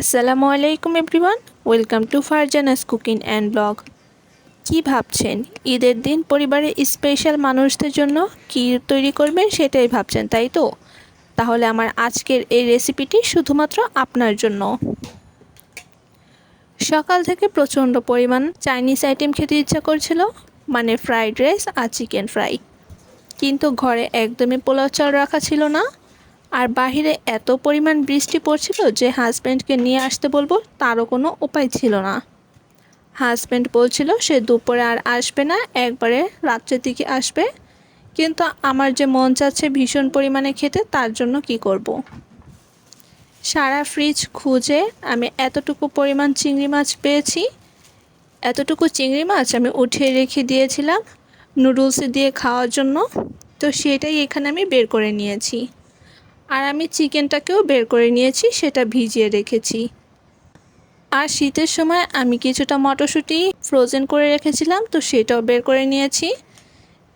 আসসালামু আলাইকুম everyone, welcome to Farzana's cooking and blog. কি ভাবছেন? ঈদের দিন পরিবারের স্পেশাল মানুষদের জন্য কি তৈরি করবেন সেটাই ভাবছেন, তাই তো? তাহলে আমার আজকের এই রেসিপিটি শুধুমাত্র আপনার জন্য। সকাল থেকে প্রচণ্ড পরিমাণ চাইনিজ আইটেম খেতে ইচ্ছা করছিল মানে ফ্রাইড রাইস আর চিকেন ফ্রাই। কিন্তু ঘরে একদমই পোলাও চাল রাখা ছিল না। আর বাহিরে এত পরিমাণ বৃষ্টি পড়ছিল যে হাজব্যান্ডকে নিয়ে আসতে বলব, তারও কোনো উপায় ছিল না। হাজব্যান্ড বলছিল, সে দুপুরে আর আসবে না, একবারে রাত্রের দিকে আসবে। কিন্তু আমার যে মন চাচ্ছে ভীষণ পরিমাণে খেতে, তার জন্য কি করব। সারা ফ্রিজ খুঁজে আমি এতটুকু পরিমাণ চিংড়ি মাছ পেয়েছি। এতটুকু চিংড়ি মাছ আমি উঠিয়ে রেখে দিয়েছিলাম নুডলস দিয়ে খাওয়ার জন্য। তো সেটাই এখানে আমি বের করে নিয়েছি। আর আমি চিকেনটাকেও বের করে নিয়েছি, সেটা ভিজিয়ে রেখেছি। আর শীতের সময় আমি কিছুটা মটরশুঁটি ফ্রোজেন করে রেখেছিলাম, তো সেটাও বের করে নিয়েছি।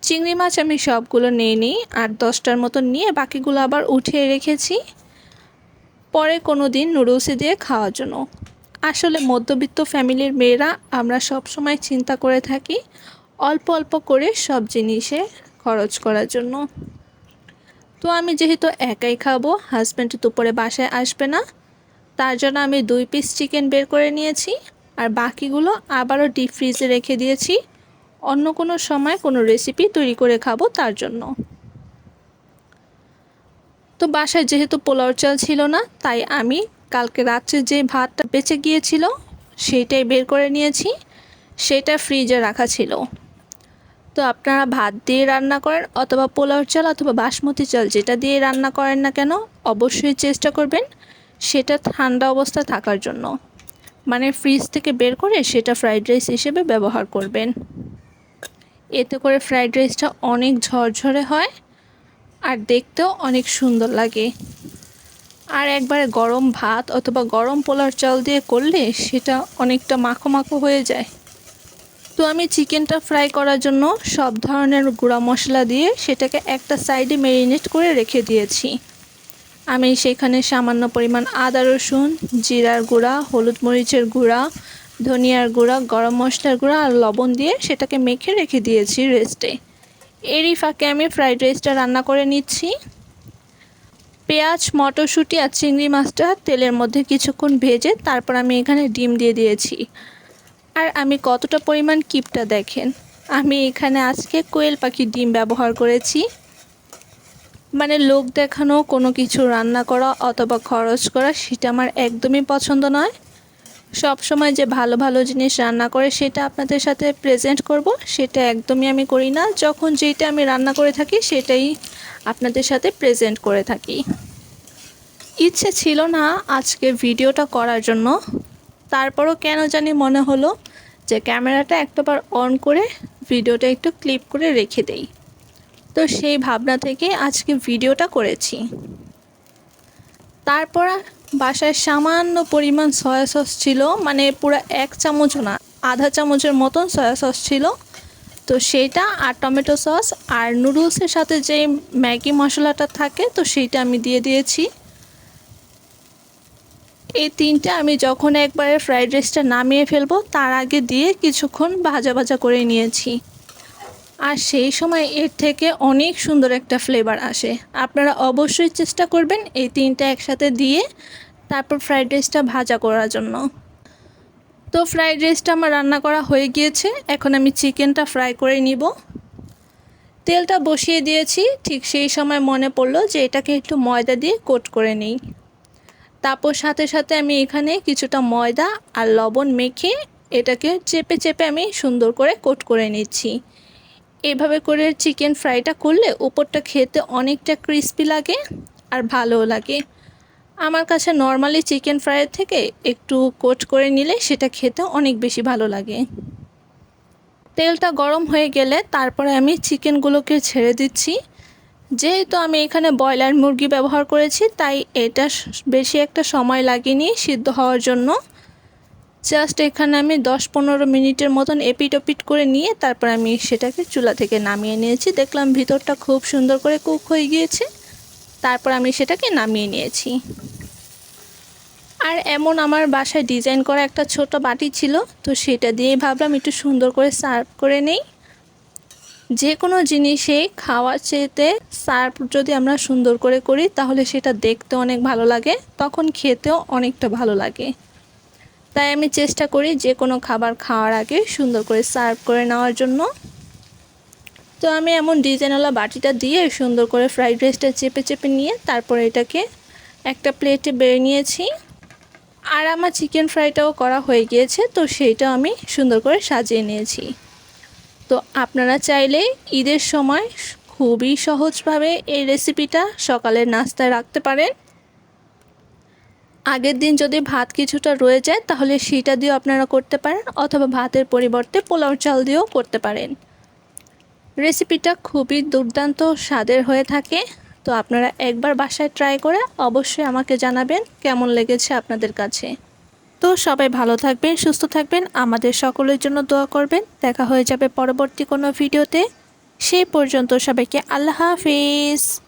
চিংড়ি মাছ আমি সবগুলো নিয়ে নিই, আর দশটার মতন নিয়ে বাকিগুলো আবার উঠিয়ে রেখেছি। পরে কোনো দিন নুডলসে দিয়ে খাওয়ার জন্য। আসলে মধ্যবিত্ত ফ্যামিলির মেয়েরা, আমরা সব সময় চিন্তা করে থাকি অল্প অল্প করে সব জিনিসে খরচ করার জন্য। তো আমি যেহেতু একাই খাব হাজব্যান্ড দুপুরে বাসায় আসবে না, তার জন্য আমি দুই পিস চিকেন বের করে নিয়েছি, আর বাকিগুলো আবারও ডিপ ফ্রিজে রেখে দিয়েছি। অন্য কোনো সময় কোনো রেসিপি তৈরি করে খাব তার জন্য। তো বাসায় যেহেতু পোলাও চাল ছিল না, তাই আমি কালকে রাত্রে যে ভাতটা বেঁচে গিয়েছিল, সেইটাই বের করে নিয়েছি, সেটা ফ্রিজে রাখা ছিল। তো আপনারা ভাত দিয়ে রান্না করেন অথবা পোলাও চাল অথবা বাসমতি চাল, যেটা দিয়ে রান্না করেন না কেন, অবশ্যই চেষ্টা করবেন সেটা ঠান্ডা অবস্থা থাকার জন্য। মানে ফ্রিজ থেকে বের করে সেটা ফ্রাইড রাইস হিসেবে ব্যবহার করবেন। এতে করে ফ্রাইড রাইসটা অনেক ঝরঝরে হয় আর দেখতেও অনেক সুন্দর লাগে। আর একবারে গরম ভাত অথবা গরম পোলার চাল দিয়ে করলে সেটা অনেকটা মাখো মাখো হয়ে যায়। তো আমি চিকেনটা ফ্রাই করার জন্য সব ধরনের গুঁড়া মশলা দিয়ে সেটাকে একটা সাইডে মেরিনেট করে রেখে দিয়েছি। আমি সেখানে সামান্য পরিমাণ আদা রসুন, জিরার গুঁড়া, হলুদ মরিচের গুঁড়া, ধনিয়ার গুঁড়া, গরম মশলার গুঁড়া আর লবণ দিয়ে সেটাকে মেখে রেখে দিয়েছি রেস্টে। এরই ফাঁকে আমি ফ্রাইড রাইসটা রান্না করে নিচ্ছি। পেঁয়াজ, মটরশুঁটি আর চিংড়ি মাছটা তেলের মধ্যে কিছুক্ষণ ভেজে তারপর আমি এখানে ডিম দিয়ে দিয়েছি। আর আমি কতটা পরিমাণ কিপটা দেখেন? আমি এখানে আজকে কোয়েল পাখির ডিম ব্যবহার করেছি। মানে লোক দেখানো, কোনো কিছু রান্না করা অথবা খরচ করা, সেটা আমার একদমই পছন্দ নয়। সব সময় যে ভালো ভালো জিনিস রান্না করে, সেটা আপনাদের সাথে প্রেজেন্ট করব, সেটা একদমই আমি করি না। যখন যেটা আমি রান্না করে থাকি, সেটাই আপনাদের সাথে প্রেজেন্ট করে থাকি। ইচ্ছে ছিল না আজকে ভিডিওটা করার জন্য। তারপরও কেন জানি মনে হলো যে ক্যামেরাটা একটাবার অন করে ভিডিওটা একটু ক্লিপ করে রেখে দেই। তো সেই ভাবনা থেকে আজকে ভিডিওটা করেছি। তারপর বাসায় সামান্য পরিমাণ সয়া সস ছিল মানে পুরো এক চামচও না, আধা চামচের মতন সয়া সস ছিল। তো সেটা আর টমেটো সস আর নুডলসের সাথে যে ম্যাগি মশলাটা থাকে, তো সেইটা আমি দিয়ে দিয়েছি। এই তিনটা আমি যখন একবারে ফ্রাইড রাইসটা নামিয়ে ফেলব, তার আগে দিয়ে কিছুক্ষণ ভাজা ভাজা করে নিয়েছি। আর সেই সময় এর থেকে অনেক সুন্দর একটা ফ্লেভার আসে। আপনারা অবশ্যই চেষ্টা করবেন এই তিনটা একসাথে দিয়ে তারপর ফ্রাইড রাইসটা ভাজা করার জন্য। তো ফ্রাইড রাইসটা আমার রান্না করা হয়ে গিয়েছে। এখন আমি চিকেনটা ফ্রাই করে নিব। তেলটা বসিয়ে দিয়েছি। ঠিক সেই সময় মনে পড়ল যে এটাকে একটু ময়দা দিয়ে কোট করে নিই। তারপর সাথে সাথে আমি এখানে কিছুটা ময়দা আর লবণ মেখে এটাকে চেপে চেপে আমি সুন্দর করে কোট করে নিচ্ছি। এভাবে করে চিকেন ফ্রাইটা করলে উপরটা খেতে অনেকটা ক্রিস্পি লাগে আর ভালোও লাগে। আমার কাছে নর্মালি চিকেন ফ্রাইয়ের থেকে একটু কোট করে নিলে সেটা খেতে অনেক বেশি ভালো লাগে। তেলটা গরম হয়ে গেলে তারপরে আমি চিকেনগুলোকে ছেড়ে দিচ্ছি। যেহেতু আমি এখানে ব্রয়লার মুরগি ব্যবহার করেছি, তাই এটা বেশি একটা সময় লাগেনি সিদ্ধ হওয়ার জন্য। জাস্ট এখানে আমি দশ পনেরো মিনিটের মতন এপিট ওপিট করে নিয়ে তারপর আমি সেটাকে চুলা থেকে নামিয়ে নিয়েছি। দেখলাম ভিতরটা খুব সুন্দর করে কুক হয়ে গিয়েছে। তারপর আমি সেটাকে নামিয়ে নিয়েছি। আর এমন আমার বাসায় ডিজাইন করা একটা ছোট বাটি ছিল, তো সেটা দিয়েই ভাবলাম একটু সুন্দর করে সার্ভ করে নেই। যে কোনো জিনিসে খাওয়ার চেয়েতে সার্ভ যদি আমরা সুন্দর করে করি, তাহলে সেটা দেখতে অনেক ভালো লাগে, তখন খেতেও অনেকটা ভালো লাগে। তাই আমি চেষ্টা করি যে কোনো খাবার খাওয়ার আগে সুন্দর করে সার্ভ করে নেওয়ার জন্য। তো আমি এমন ডিজাইনওয়ালা বাটিটা দিয়ে সুন্দর করে ফ্রাইড রাইসটা চেপে চেপে নিয়ে তারপরে এটাকে একটা প্লেটে বেড়ে নিয়েছি। আর আমার চিকেন ফ্রাইটাও করা হয়ে গিয়েছে, তো সেইটাও আমি সুন্দর করে সাজিয়ে নিয়েছি। তো আপনারা চাইলে ঈদের সময় খুবই সহজভাবে এই রেসিপিটা সকালের নাস্তায় রাখতে পারেন। আগের দিন যদি ভাত কিছুটা রয়ে যায়, তাহলে সেটা দিয়েও আপনারা করতে পারেন অথবা ভাতের পরিবর্তে পোলাও চাল দিয়েও করতে পারেন। রেসিপিটা খুবই দুর্দান্ত স্বাদের হয়ে থাকে। তো আপনারা একবার বাসায় ট্রাই করে অবশ্যই আমাকে জানাবেন কেমন লেগেছে আপনাদের কাছে। তো সবাই ভালো থাকবেন, সুস্থ থাকবেন। আমাদের সকলের জন্য দোয়া করবেন। দেখা হয়ে যাবে পরবর্তী কোনো ভিডিওতে। সেই পর্যন্ত সবাইকে আল্লাহ হাফিজ।